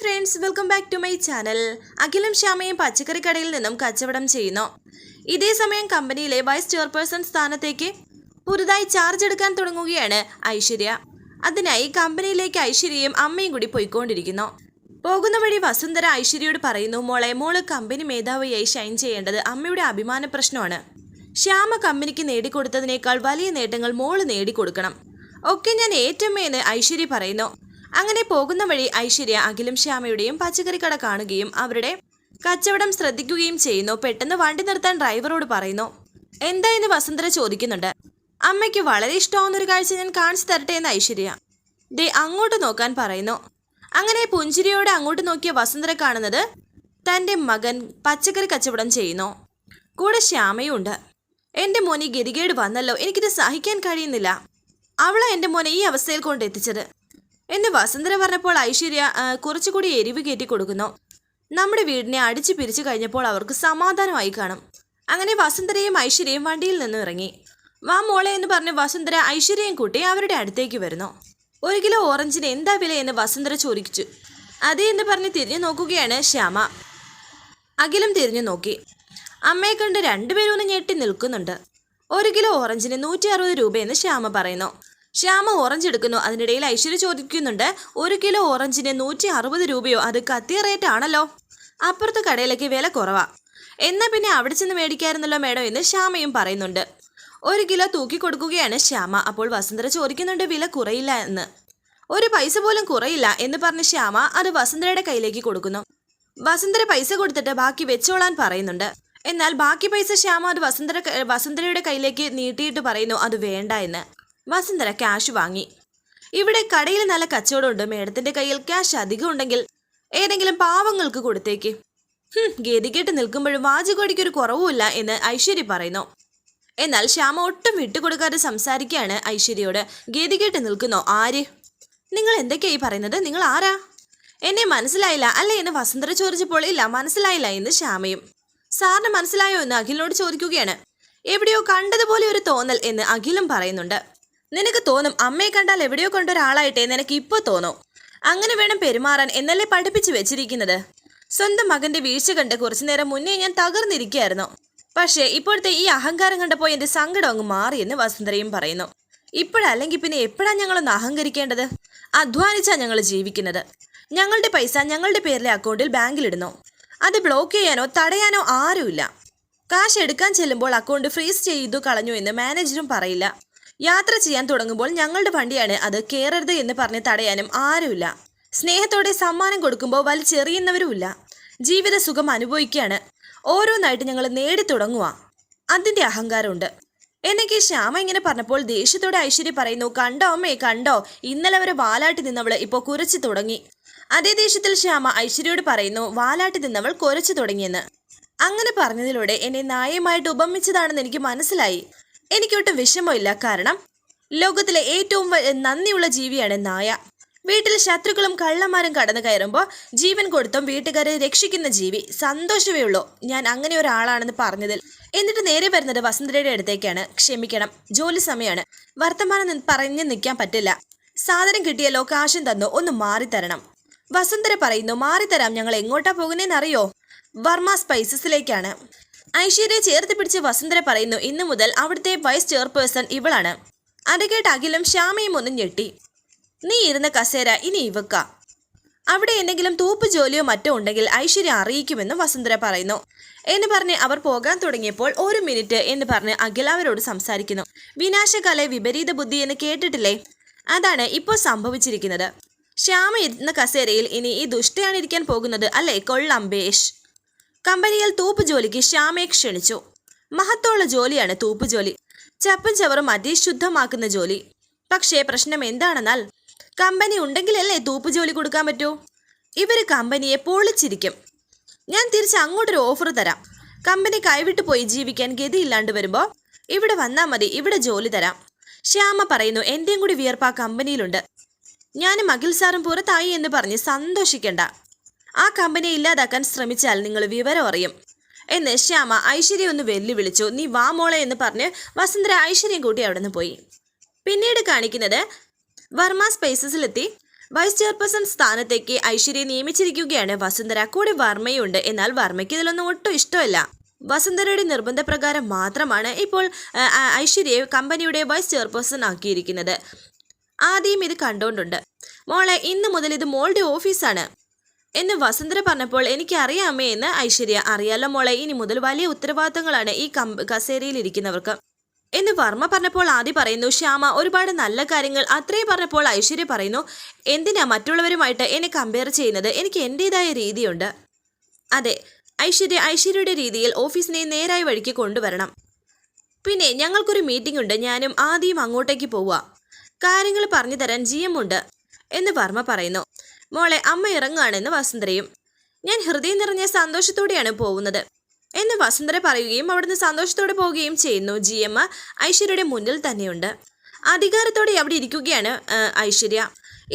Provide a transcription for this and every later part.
Friends welcome back to my channel അഖിലും ശ്യാമയും പച്ചക്കറി കടയിൽ നിന്നും കച്ചവടം ചെയ്യുന്നു. ഇതേ സമയം കമ്പനിയിലെ വൈസ് ചെയർപേഴ്സൺ സ്ഥാനത്തേക്ക് പുതുതായി ചാർജ് എടുക്കാൻ തുടങ്ങുകയാണ് ഐശ്വര്യ. അതിനായി കമ്പനിയിലേക്ക് ഐശ്വര്യയും അമ്മയും കൂടി പോയിക്കൊണ്ടിരിക്കുന്നു. പോകുന്ന വഴി വസുന്ധര ഐശ്വര്യയോട് പറയുന്നു മോളെ മോൾ കമ്പനി മേധാവിയായി ഷൈൻ ചെയ്യേണ്ടത് അമ്മയുടെ അഭിമാന പ്രശ്നമാണ്. ശ്യാമ കമ്പനിക്ക് നേടിക്കൊടുത്തതിനേക്കാൾ വലിയ നേട്ടങ്ങൾ മോൾ നേടിക്കൊടുക്കണം. ഒക്കെ ഞാൻ ഏറ്റമ്മയെന്ന് ഐശ്വര്യ പറയുന്നു. അങ്ങനെ പോകുന്ന വഴി ഐശ്വര്യ അഖിലും ശ്യാമയുടെയും പച്ചക്കറി കട കാണുകയും അവരുടെ കച്ചവടം ശ്രദ്ധിക്കുകയും ചെയ്യുന്നു. പെട്ടെന്ന് വണ്ടി നിർത്താൻ ഡ്രൈവറോട് പറയുന്നു എന്താ എന്ന് വസന്തര ചോദിക്കുന്നുണ്ട്? അമ്മയ്ക്ക് വളരെ ഇഷ്ടമാവുന്നൊരു കാഴ്ച ഞാൻ കാണിച്ചു തരട്ടെ എന്ന് ഐശ്വര്യ. ദേ അങ്ങോട്ട് നോക്കാൻ പറയുന്നു. അങ്ങനെ പുഞ്ചിരിയോടെ അങ്ങോട്ട് നോക്കിയ വസന്തര കാണുന്നത് തന്റെ മകൻ പച്ചക്കറി കച്ചവടം ചെയ്യുന്നു. കൂടെ ശ്യാമയും ഉണ്ട്. എന്റെ മോനെ ഗതികേട് വന്നല്ലോ. എനിക്കിത് സഹിക്കാൻ കഴിയുന്നില്ല. അവളെ എന്റെ മോനെ ഈ അവസ്ഥയിൽ കൊണ്ടെത്തിച്ചത് എന്ന് വസന്തര പറഞ്ഞപ്പോൾ ഐശ്വര്യ കുറച്ചുകൂടി എരിവ് കയറ്റി കൊടുക്കുന്നു. നമ്മുടെ വീടിനെ അടിച്ചു പിരിച്ചു കഴിഞ്ഞപ്പോൾ അവർക്ക് സമാധാനമായി കാണും. അങ്ങനെ വസന്തരയും ഐശ്വര്യയും വണ്ടിയിൽ നിന്ന് ഇറങ്ങി. വാ മോളെ എന്ന് പറഞ്ഞ് വസന്തര ഐശ്വര്യയും കൂട്ടി അവരുടെ അടുത്തേക്ക് വരുന്നു. ഒരു കിലോ ഓറഞ്ചിന് എന്താ വില? എന്ന് വസന്തര ചോദിച്ചു. അതേ എന്ന് പറഞ്ഞ് തിരിഞ്ഞു നോക്കുകയാണ് ശ്യാമ. അഖിലും തിരിഞ്ഞു നോക്കി. അമ്മയെ കണ്ട് രണ്ടുപേരും ഒന്ന് ഞെട്ടി നിൽക്കുന്നുണ്ട്. ഒരു കിലോ ഓറഞ്ചിന് നൂറ്റി അറുപത് രൂപയെന്ന് ശ്യാമ പറയുന്നു. ശ്യാമ ഓറഞ്ച് എടുക്കുന്നു. അതിനിടയിൽ ഐശ്വര്യ ചോദിക്കുന്നുണ്ട് ഒരു കിലോ ഓറഞ്ചിന് നൂറ്റി അറുപത് രൂപയോ? അത് കത്തിയ റേറ്റ് ആണല്ലോ. അപ്പുറത്തെ കടയിലേക്ക് വില കുറവാ. എന്നാൽ പിന്നെ അവിടെ ചെന്ന് മേടിക്കായിരുന്നല്ലോ മേഡം എന്ന് ശ്യാമയും പറയുന്നുണ്ട്. ഒരു കിലോ തൂക്കി കൊടുക്കുകയാണ് ശ്യാമ. അപ്പോൾ വസുന്ധര ചോദിക്കുന്നുണ്ട് വില കുറയില്ല എന്ന്. ഒരു പൈസ പോലും കുറയില്ല എന്ന് പറഞ്ഞ് ശ്യാമ അത് വസുന്ധരയുടെ കയ്യിലേക്ക് കൊടുക്കുന്നു. വസുന്ധര പൈസ കൊടുത്തിട്ട് ബാക്കി വെച്ചോളാൻ പറയുന്നുണ്ട്. എന്നാൽ ബാക്കി പൈസ ശ്യാമ അത് വസുന്ധര വസുന്ധരയുടെ കയ്യിലേക്ക് നീട്ടിയിട്ട് പറയുന്നു അത് വേണ്ട എന്ന്. വസുന്ധര ക്യാഷ് വാങ്ങി. ഇവിടെ കടയിൽ നല്ല കച്ചവടമുണ്ട്. മേഡത്തിന്റെ കയ്യിൽ ക്യാഷ് അധികം ഉണ്ടെങ്കിൽ ഏതെങ്കിലും പാവങ്ങൾക്ക് കൊടുത്തേക്ക്. ഗതികെട്ട് നിൽക്കുമ്പോഴും വാചകോടിക്ക് ഒരു കുറവുമില്ല എന്ന് ഐശ്വര്യ പറയുന്നു. എന്നാൽ ശ്യാമ ഒട്ടും വിട്ടുകൊടുക്കാതെ സംസാരിക്കുകയാണ് ഐശ്വര്യയോട്. ഗതികെട്ട് നിൽക്കുന്നോ. ആര്? നിങ്ങൾ എന്തൊക്കെയായി പറയുന്നത്? നിങ്ങൾ ആരാ? എന്നെ മനസ്സിലായില്ല. അല്ലേ എന്ന് വസുന്ധര ചോദിച്ചപ്പോൾ ഇല്ല മനസ്സിലായില്ല എന്ന് ശ്യാമയും. സാറിന് മനസ്സിലായോ എന്ന് അഖിലിനോട് ചോദിക്കുകയാണ്. എവിടെയോ കണ്ടതുപോലെ ഒരു തോന്നൽ എന്ന് അഖിലും പറയുന്നുണ്ട്. നിനക്ക് തോന്നും അമ്മയെ കണ്ടാൽ എവിടെയോ കണ്ട ഒരാളായിട്ടേ നിനക്ക് ഇപ്പോൾ തോന്നും. അങ്ങനെ വേണം പെരുമാറാൻ എന്നല്ലേ പഠിപ്പിച്ചു വെച്ചിരിക്കുന്നത്? സ്വന്തം മകന്റെ വീഴ്ച കണ്ട് കുറച്ചു നേരം മുന്നേ ഞാൻ തകർന്നിരിക്കുകയായിരുന്നു. പക്ഷേ ഇപ്പോഴത്തെ ഈ അഹങ്കാരം കണ്ടപ്പോൾ എന്റെ സങ്കടം അങ്ങ് മാറിയെന്ന് വസുന്ധരയും പറയുന്നു. ഇപ്പോഴല്ലെങ്കിൽ പിന്നെ എപ്പോഴാ ഞങ്ങളൊന്ന് അഹങ്കരിക്കേണ്ടത്? അധ്വാനിച്ചാ ഞങ്ങൾ ജീവിക്കുന്നത്. ഞങ്ങളുടെ പൈസ ഞങ്ങളുടെ പേരിലെ അക്കൗണ്ടിൽ ബാങ്കിലിടുന്നു. അത് ബ്ലോക്ക് ചെയ്യാനോ തടയാനോ ആരുമില്ല. കാശ് എടുക്കാൻ ചെല്ലുമ്പോൾ അക്കൗണ്ട് ഫ്രീസ് ചെയ്തു കളഞ്ഞു എന്ന് മാനേജറും പറയില്ല. യാത്ര ചെയ്യാൻ തുടങ്ങുമ്പോൾ ഞങ്ങളുടെ വണ്ടിയാണ് അത് കയറരുത് എന്ന് പറഞ്ഞ് തടയാനും ആരുമില്ല. സ്നേഹത്തോടെ സമ്മാനം കൊടുക്കുമ്പോൾ വലിച്ചെറിയുന്നവരുമില്ല. ജീവിത സുഖം അനുഭവിക്കുകയാണ്. ഓരോന്നായിട്ട് ഞങ്ങൾ നേടി തുടങ്ങുക. അതിന്റെ അഹങ്കാരമുണ്ട്. എന്നൊക്കെ ശ്യാമ ഇങ്ങനെ പറഞ്ഞപ്പോൾ ദേഷ്യത്തോടെ ഐശ്വര്യ പറയുന്നു കണ്ടോ അമ്മേ കണ്ടോ? ഇന്നലെ വരെ വാലാട്ടി നിന്നവൾ ഇപ്പോൾ കുരച്ചു തുടങ്ങി. അതേ ദേഷ്യത്തിൽ ശ്യാമ ഐശ്വര്യയോട് പറയുന്നു വാലാട്ടി നിന്നവൾ കുരച്ചു തുടങ്ങിയെന്ന്. അങ്ങനെ പറഞ്ഞതിലൂടെ എന്നെ നായമായിട്ട് ഉപമിച്ചതാണെന്ന് എനിക്ക് മനസ്സിലായി. എനിക്കൊട്ടും വിഷമമില്ല. കാരണം ലോകത്തിലെ ഏറ്റവും നന്ദിയുള്ള ജീവിയാണ് നായ. വീട്ടിൽ ശത്രുക്കളും കള്ളന്മാരും കടന്നു കയറുമ്പോൾ ജീവൻ കൊടുത്തും വീട്ടുകാരെ രക്ഷിക്കുന്ന ജീവി. സന്തോഷമേ ഉള്ളൂ. ഞാൻ അങ്ങനെ ഒരാളാണെന്ന് പറഞ്ഞതിൽ. എന്നിട്ട് നേരെ വരുന്നത് വസന്തരയുടെ അടുത്തേക്കാണ്. ക്ഷമിക്കണം. ജോലി സമയമാണ്. വർത്തമാനം പറഞ്ഞു നിൽക്കാൻ പറ്റില്ല. സാധനം കിട്ടിയല്ലോ കാശും തന്നു. ഒന്ന് മാറിത്തരണം. വസന്തര പറയുന്നു മാറിത്തരാം. ഞങ്ങൾ എങ്ങോട്ടാ പോകുന്നതെന്നറിയോ വർമ്മ സ്പൈസസിലേക്കാണ്. ഐശ്വര്യ ചേർത്ത് പിടിച്ച് വസുന്ധര പറയുന്നു ഇന്നു മുതൽ അവിടുത്തെ വൈസ് ചെയർപേഴ്സൺ ഇവളാണ്. അത് കേട്ട് അഖിലും ശ്യാമയും ഒന്നും ഞെട്ടി. നീ ഇരുന്ന കസേര ഇനി ഇവക്ക. അവിടെ എന്തെങ്കിലും തൂപ്പ് ജോലിയോ മറ്റോ ഉണ്ടെങ്കിൽ ഐശ്വര്യ അറിയിക്കുമെന്ന് വസുന്ധര പറയുന്നു. എന്ന് പറഞ്ഞ് അവർ പോകാൻ തുടങ്ങിയപ്പോൾ ഒരു മിനിറ്റ് എന്ന് പറഞ്ഞ് അഖിൽ അവരോട് സംസാരിക്കുന്നു. വിനാശകാലെ വിപരീത ബുദ്ധി എന്ന് കേട്ടിട്ടില്ലേ? അതാണ് ഇപ്പോൾ സംഭവിച്ചിരിക്കുന്നത്. ശ്യാമ ഇരുന്ന കസേരയിൽ ഇനി ഈ ദുഷ്ടയാണ് ഇരിക്കാൻ പോകുന്നത് അല്ലേ കൊള്ളാം ബേഷ്. കമ്പനിയിൽ തൂപ്പ് ജോലിക്ക് ശ്യാമയെ ക്ഷണിച്ചു. മഹത്തുള്ള ജോലിയാണ് തൂപ്പ് ജോലി ചപ്പും ചവറും അതിശുദ്ധമാക്കുന്ന ജോലി. പക്ഷേ പ്രശ്നം എന്താണെന്നാൽ കമ്പനി ഉണ്ടെങ്കിലല്ലേ തൂപ്പ് ജോലി കൊടുക്കാൻ പറ്റൂ? ഇവർ കമ്പനിയെ പൊളിച്ചിരിക്കും. ഞാൻ തിരിച്ച് അങ്ങോട്ടൊരു ഓഫർ തരാം. കമ്പനി കൈവിട്ടു പോയി ജീവിക്കാൻ ഗതിയില്ലാണ്ട് വരുമ്പോൾ ഇവിടെ വന്നാൽ മതി ഇവിടെ ജോലി തരാം. ശ്യാമ പറയുന്നു എന്റെയും കൂടി വിയർപ്പ് ആ കമ്പനിയിലുണ്ട്. ഞാനും അഖിൽ സാറും പുറത്തായി എന്ന് പറഞ്ഞ് സന്തോഷിക്കണ്ട. ആ കമ്പനി ഇല്ലാതാക്കാൻ ശ്രമിച്ചാൽ നിങ്ങൾ വിവരം അറിയും. എന്ന് ശ്യാമ ഐശ്വര്യ ഒന്ന് വെല്ലുവിളിച്ചു. നീ വാ മോളെ എന്ന് പറഞ്ഞ് വസുന്ധര ഐശ്വര്യം കൂട്ടി അവിടെ നിന്ന് പോയി. പിന്നീട് കാണിക്കുന്നത് വർമ്മ സ്പേസസിലെത്തി. വൈസ് ചെയർപേഴ്സൺ സ്ഥാനത്തേക്ക് ഐശ്വര്യ നിയമിച്ചിരിക്കുകയാണ് വസുന്ധര. കൂടെ വർമ്മയുണ്ട്. എന്നാൽ വർമ്മയ്ക്ക് ഇതിലൊന്നും ഒട്ടും ഇഷ്ടമല്ല. വസുന്ധരയുടെ നിർബന്ധപ്രകാരം മാത്രമാണ് ഇപ്പോൾ ഐശ്വര്യയെ കമ്പനിയുടെ വൈസ് ചെയർപേഴ്സൺ ആക്കിയിരിക്കുന്നത്. ആദ്യം ഇത് കണ്ടോണ്ടുണ്ട്. മോളെ ഇന്ന് മുതൽ ഇത് മോളുടെ ഓഫീസാണ്. എന്ന് വസുന്ധര പറഞ്ഞപ്പോൾ എനിക്ക് അറിയാമേ എന്ന് ഐശ്വര്യ അറിയാലോ മോളെ ഇനി മുതൽ വലിയ ഉത്തരവാദിത്തങ്ങളാണ് ഈ കമ്പ കസേരയിൽ ഇരിക്കുന്നവർക്ക്. എന്ന് വർമ്മ പറഞ്ഞപ്പോൾ ആദ്യ പറയുന്നു ശ്യാമ ഒരുപാട് നല്ല കാര്യങ്ങൾ. അത്രയും പറഞ്ഞപ്പോൾ ഐശ്വര്യ പറയുന്നു എന്തിനാ മറ്റുള്ളവരുമായിട്ട് എന്നെ കമ്പയർ ചെയ്യുന്നത്? എനിക്ക് എന്റെതായ രീതിയുണ്ട്. അതെ ഐശ്വര്യ ഐശ്വര്യയുടെ രീതിയിൽ ഓഫീസിനെ നേരായ വഴിക്ക് കൊണ്ടുവരണം. പിന്നെ ഞങ്ങൾക്കൊരു മീറ്റിംഗ് ഉണ്ട് ഞാനും ആദ്യം അങ്ങോട്ടേക്ക് പോവുക. കാര്യങ്ങൾ പറഞ്ഞു തരാൻ ജി എം ഉണ്ട് എന്ന് വർമ്മ പറയുന്നു. മോളെ അമ്മ ഇറങ്ങുകയാണെന്ന് വസുന്ധരയും. ഞാൻ ഹൃദയം നിറഞ്ഞ സന്തോഷത്തോടെയാണ് പോകുന്നത്. എന്ന് വസുന്ധര പറയുകയും അവിടുന്ന് സന്തോഷത്തോടെ പോവുകയും ചെയ്യുന്നു. ജി എമ്മ ഐശ്വര്യയുടെ മുന്നിൽ തന്നെയുണ്ട്. അധികാരത്തോടെ അവിടെ ഇരിക്കുകയാണ് ഐശ്വര്യ.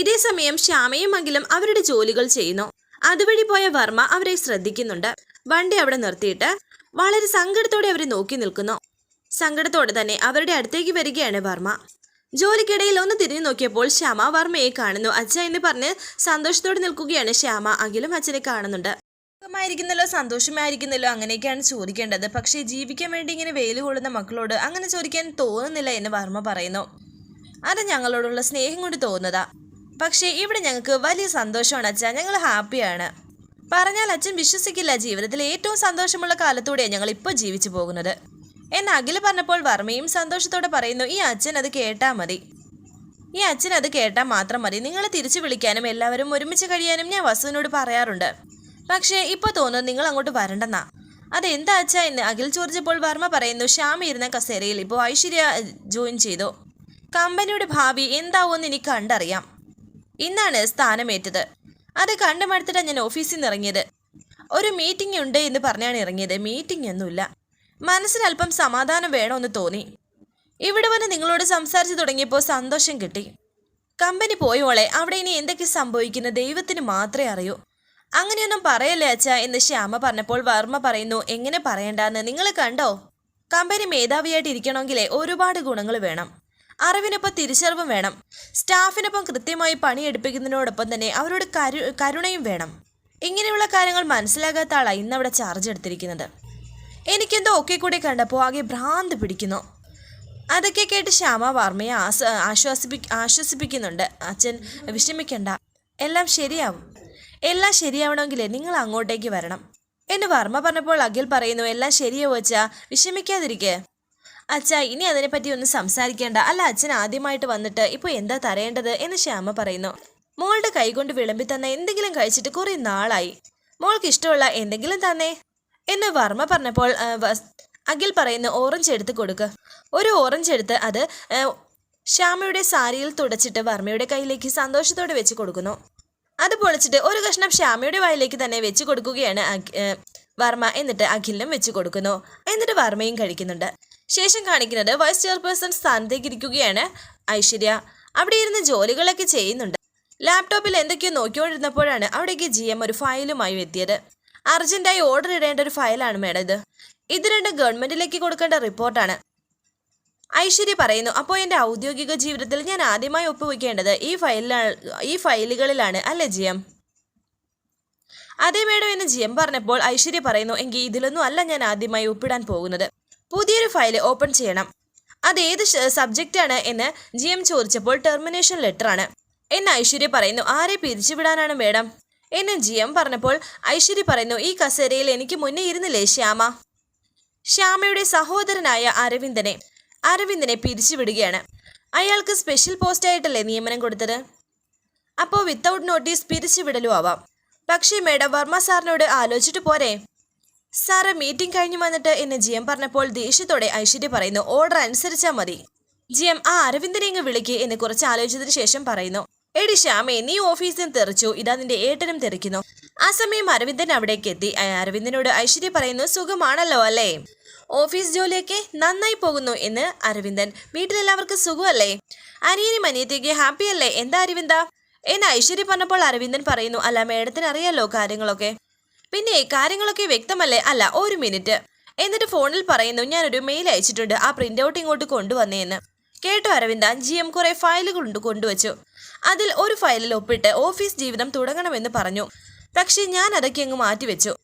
ഇതേ സമയം ശ്യാമയും അഖിലും അവരുടെ ജോലികൾ ചെയ്യുന്നു. അതുവഴി പോയ വർമ്മ അവരെ ശ്രദ്ധിക്കുന്നുണ്ട്. വണ്ടി അവിടെ നിർത്തിയിട്ട് വളരെ സങ്കടത്തോടെ അവരെ നോക്കി നിൽക്കുന്നു. സങ്കടത്തോടെ തന്നെ അവരുടെ അടുത്തേക്ക് വരികയാണ് വർമ്മ. ജോലിക്കിടയിൽ ഒന്ന് തിരിഞ്ഞു നോക്കിയപ്പോൾ ശ്യാമ വർമ്മയെ കാണുന്നു. അച്ഛ എന്ന് പറഞ്ഞ് സന്തോഷത്തോടെ നിൽക്കുകയാണ് ശ്യാമ. അഖിലും അച്ഛനെ കാണുന്നുണ്ട്. സുഖമായിരിക്കുന്നല്ലോ സന്തോഷമായിരിക്കുന്നല്ലോ അങ്ങനെയൊക്കെയാണ് ചോദിക്കേണ്ടത്. പക്ഷേ ജീവിക്കാൻ വേണ്ടി ഇങ്ങനെ വെയിൽ കൊള്ളുന്ന മക്കളോട് അങ്ങനെ ചോദിക്കാൻ തോന്നുന്നില്ല എന്ന് വർമ്മ പറയുന്നു. അത് ഞങ്ങളോടുള്ള സ്നേഹം കൊണ്ട് തോന്നുന്നതാ. പക്ഷേ ഇവിടെ ഞങ്ങൾക്ക് വലിയ സന്തോഷമാണ് അച്ഛാ. ഞങ്ങൾ ഹാപ്പിയാണ്. പറഞ്ഞാൽ അച്ഛൻ വിശ്വസിക്കില്ല. ജീവിതത്തിൽ ഏറ്റവും സന്തോഷമുള്ള കാലത്തൂടെയാണ് ഞങ്ങൾ ഇപ്പോൾ ജീവിച്ചു പോകുന്നത്. എന്ന് അഖിൽ പറഞ്ഞപ്പോൾ വർമ്മയും സന്തോഷത്തോടെ പറയുന്നു ഈ അച്ഛൻ അത് കേട്ടാൽ മതി. ഈ അച്ഛൻ അത് കേട്ടാൽ മാത്രം മതി. നിങ്ങളെ തിരിച്ചു വിളിക്കാനും എല്ലാവരും ഒരുമിച്ച് കഴിയാനും ഞാൻ വസുവിനോട് പറയാറുണ്ട്. പക്ഷേ ഇപ്പോൾ തോന്നുന്നു നിങ്ങൾ അങ്ങോട്ട് വരണ്ടെന്നാ. അതെന്താ അച്ഛാ എന്ന് അഖിൽ ചോദിച്ചപ്പോൾ വർമ്മ പറയുന്നു ശ്യാമ ഇരുന്ന കസേരയിൽ ഇപ്പോൾ ഐശ്വര്യ ജോയിൻ ചെയ്തു. കമ്പനിയുടെ ഭാവി എന്താവുമെന്ന് എനിക്ക് കണ്ടറിയാം. ഇന്നാണ് സ്ഥാനമേറ്റത്. അത് കണ്ടു മടുത്തിട്ടാണ് ഞാൻ ഓഫീസിൽ നിന്ന് ഇറങ്ങിയത്. ഒരു മീറ്റിംഗ് ഉണ്ട് എന്ന് പറഞ്ഞാണ് ഇറങ്ങിയത്. മീറ്റിംഗ് ഒന്നുമില്ല. മനസ്സിൽ അല്പം സമാധാനം വേണമെന്ന് തോന്നി. ഇവിടെ വന്ന് നിങ്ങളോട് സംസാരിച്ചു തുടങ്ങിയപ്പോൾ സന്തോഷം കിട്ടി. കമ്പനി പോയോളെ അവിടെ ഇനി എന്തൊക്കെ സംഭവിക്കുന്ന ദൈവത്തിന് മാത്രമേ അറിയൂ. അങ്ങനെയൊന്നും പറയല്ലേ അച്ഛ എന്ന് ശ്യാമ പറഞ്ഞപ്പോൾ വർമ്മ പറയുന്നു എങ്ങനെ പറയണ്ടെന്ന് നിങ്ങൾ കണ്ടോ? കമ്പനി മേധാവിയായിട്ട് ഇരിക്കണമെങ്കിലേ ഒരുപാട് ഗുണങ്ങൾ വേണം. അറിവിനൊപ്പം തിരിച്ചറിവും വേണം. സ്റ്റാഫിനൊപ്പം കൃത്യമായി പണിയെടുപ്പിക്കുന്നതിനോടൊപ്പം തന്നെ അവരോട് കരു കരുണയും വേണം. ഇങ്ങനെയുള്ള കാര്യങ്ങൾ മനസ്സിലാകാത്ത ആളാണ് ഇന്നവിടെ ചാർജ് എടുത്തിരിക്കുന്നത്. എനിക്കെന്തോ ഒക്കെ കൂടി കണ്ടപ്പോൾ ആകെ ഭ്രാന്ത് പിടിക്കുന്നു. അതൊക്കെ കേട്ട് ശ്യാമ വർമ്മയെ ആസ് ആശ്വാസിപ്പി ആശ്വസിപ്പിക്കുന്നുണ്ട്. അച്ഛൻ വിഷമിക്കണ്ട. എല്ലാം ശരിയാവും. എല്ലാം ശരിയാവണമെങ്കിൽ നിങ്ങൾ അങ്ങോട്ടേക്ക് വരണം. എന്ന് വർമ്മ പറഞ്ഞപ്പോൾ അഖിൽ പറയുന്നു എല്ലാം ശരിയാവും അച്ഛാ. വിഷമിക്കാതിരിക്കേ. അച്ഛാ ഇനി അതിനെപ്പറ്റി ഒന്നും സംസാരിക്കേണ്ട. അല്ല അച്ഛൻ ആദ്യമായിട്ട് വന്നിട്ട് ഇപ്പോൾ എന്താ തരേണ്ടത്? എന്ന് ശ്യാമ പറയുന്നു. മോളുടെ കൈകൊണ്ട് വിളമ്പി തന്ന എന്തെങ്കിലും കഴിച്ചിട്ട് കുറേ നാളായി. മോൾക്ക് ഇഷ്ടമുള്ള എന്തെങ്കിലും തന്നേ. എന്ന് വർമ്മ പറഞ്ഞപ്പോൾ അഖിൽ പറയുന്ന ഓറഞ്ച് എടുത്ത് കൊടുക്കുക ഒരു ഓറഞ്ച് എടുത്ത് അത് ശ്യാമയുടെ സാരിയിൽ തുടച്ചിട്ട് വർമ്മയുടെ കയ്യിലേക്ക് സന്തോഷത്തോടെ വെച്ച് കൊടുക്കുന്നു. അത് പൊളിച്ചിട്ട് ഒരു കഷ്ണം ശ്യാമയുടെ വായിലേക്ക് തന്നെ വെച്ച് കൊടുക്കുകയാണ് വർമ്മ. എന്നിട്ട് അഖിലിനും വെച്ച് കൊടുക്കുന്നു. എന്നിട്ട് വർമ്മയും കഴിക്കുന്നുണ്ട്. ശേഷം കാണിക്കുന്നത് വൈസ് ചെയർപേഴ്സൺ സ്ഥാനത്തേക്ക് ഇരിക്കുകയാണ് ഐശ്വര്യ. അവിടെ ഇരുന്ന് ജോലികളൊക്കെ ചെയ്യുന്നുണ്ട്. ലാപ്ടോപ്പിൽ എന്തൊക്കെയോ നോക്കിക്കൊണ്ടിരുന്നപ്പോഴാണ് അവിടേക്ക് ജി എം ഒരു ഫയലുമായി എത്തിയത്. അർജന്റായി ഓർഡർ ഇടേണ്ട ഒരു ഫയലാണ് മേഡം ഇത്. ഇത് രണ്ടും ഗവൺമെന്റിലേക്ക് കൊടുക്കേണ്ട റിപ്പോർട്ടാണ് ഐശ്വര്യ പറയുന്നു അപ്പോൾ എന്റെ ഔദ്യോഗിക ജീവിതത്തിൽ ഞാൻ ആദ്യമായി ഒപ്പുവെക്കേണ്ടത് ഈ ഫയലിലാണ് ഈ ഫയലുകളിലാണ് അല്ലേ ജിയം? അതേ മേഡം എന്ന് ജിയം പറഞ്ഞപ്പോൾ ഐശ്വര്യ പറയുന്നു എങ്കിൽ ഇതിലൊന്നും അല്ല ഞാൻ ആദ്യമായി ഒപ്പിടാൻ പോകുന്നത്. പുതിയൊരു ഫയൽ ഓപ്പൺ ചെയ്യണം. അത് ഏത് സബ്ജക്റ്റാണ് എന്ന് ജി എം ചോദിച്ചപ്പോൾ ടെർമിനേഷൻ ലെറ്ററാണ് എന്ന് ഐശ്വര്യ പറയുന്നു ആരെ പിരിച്ചുവിടാനാണ് മേഡം എന്ന് ജി എം പറഞ്ഞപ്പോൾ ഐശ്വര്യ പറയുന്നു ഈ കസേരയിൽ എനിക്ക് മുന്നേ ഇരുന്നില്ലേ ശ്യാമ? ശ്യാമയുടെ സഹോദരനായ അരവിന്ദനെ അരവിന്ദനെ പിരിച്ചുവിടുകയാണ്. അയാൾക്ക് സ്പെഷ്യൽ പോസ്റ്റായിട്ടല്ലേ നിയമനം കൊടുത്തത്? അപ്പോൾ വിത്തൗട്ട് നോട്ടീസ് പിരിച്ചുവിടലും ആവാം. പക്ഷേ മേഡം വർമ്മ സാറിനോട് ആലോചിച്ചിട്ട് പോരെ? സാറ് മീറ്റിംഗ് കഴിഞ്ഞു വന്നിട്ട് എന്നെ ജി എം പറഞ്ഞപ്പോൾ ദേഷ്യത്തോടെ ഐശ്വര്യ പറയുന്നു ഓർഡർ അനുസരിച്ചാൽ മതി. ജി എം ആ അരവിന്ദനെ ഇങ്ങ് വിളിക്കുക എന്ന് കുറച്ച് ആലോചിച്ചതിന് ശേഷം പറയുന്നു എടി ശ്യാമേ നീ ഓഫീസിൽ നിന്ന് തെറിച്ചു. ഇതാ നിന്റെ ഏട്ടനും തെറിക്കുന്നു. ആ സമയം അരവിന്ദൻ അവിടേക്ക് എത്തി. അരവിന്ദനോട് ഐശ്വര്യ പറയുന്നു സുഖമാണല്ലോ അല്ലേ? ഓഫീസ് ജോലിയൊക്കെ നന്നായി പോകുന്നു എന്ന് അരവിന്ദൻ. വീട്ടിലെല്ലാവർക്കും സുഖമല്ലേ? അനിയനും അനിയത്തേക്ക് ഹാപ്പി അല്ലേ എന്താ അരവിന്ദ? എന്ന് ഐശ്വര്യ പറഞ്ഞപ്പോൾ അരവിന്ദൻ പറയുന്നു അല്ല മേഡത്തിന് അറിയാലോ കാര്യങ്ങളൊക്കെ. പിന്നെ കാര്യങ്ങളൊക്കെ വ്യക്തമല്ലേ? അല്ല ഒരു മിനിറ്റ്. എന്നിട്ട് ഫോണിൽ പറയുന്നു ഞാനൊരു മെയിൽ അയച്ചിട്ടുണ്ട്. ആ പ്രിന്റ് ഔട്ട് ഇങ്ങോട്ട് കൊണ്ടുവന്നേന്ന്. കേട്ടോ അരവിന്ദ ജി എം കുറെ ഫയലുകൾ കൊണ്ടുവച്ചു. അതിൽ ഒരു ഫയലിൽ ഒപ്പിട്ട് ഓഫീസ് ജീവിതം തുടങ്ങണമെന്ന് പറഞ്ഞു. പക്ഷേ ഞാൻ അതൊക്കെ അങ്ങ് മാറ്റിവെച്ചു.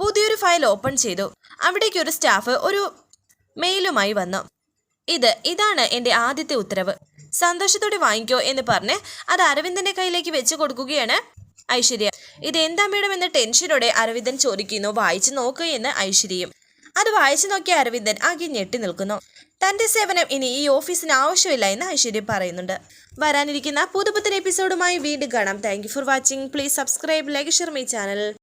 പുതിയൊരു ഫയൽ ഓപ്പൺ ചെയ്തു. അവിടേക്ക് ഒരു സ്റ്റാഫ് ഒരു മെയിലുമായി വന്നു. ഇത് ഇതാണ് എന്റെ ആദ്യത്തെ ഉത്തരവ്. സന്തോഷത്തോടെ വാങ്ങിക്കോ എന്ന് പറഞ്ഞ് അത് അരവിന്ദന്റെ കയ്യിലേക്ക് വെച്ചു കൊടുക്കുകയാണ് ഐശ്വര്യ. ഇത് എന്താ മേഡം എന്ന ടെൻഷനോടെ അരവിന്ദൻ ചോദിക്കുന്നു. വായിച്ചു നോക്കൂ എന്ന് ഐശ്വര്യയും. അത് വായിച്ചു നോക്കിയ അരവിന്ദൻ ആകെ ഞെട്ടി നിൽക്കുന്നു. തന്റെ സേവനം ഇനി ഈ ഓഫീസിന് ആവശ്യമില്ല എന്ന് ഐശ്വര്യ പറയുന്നുണ്ട്. വരാനിരിക്കുന്ന പുതുപുത്തൻ എപ്പിസോഡുമായി വീണ്ടും കാണാം. Thank for watching please subscribe like share my channel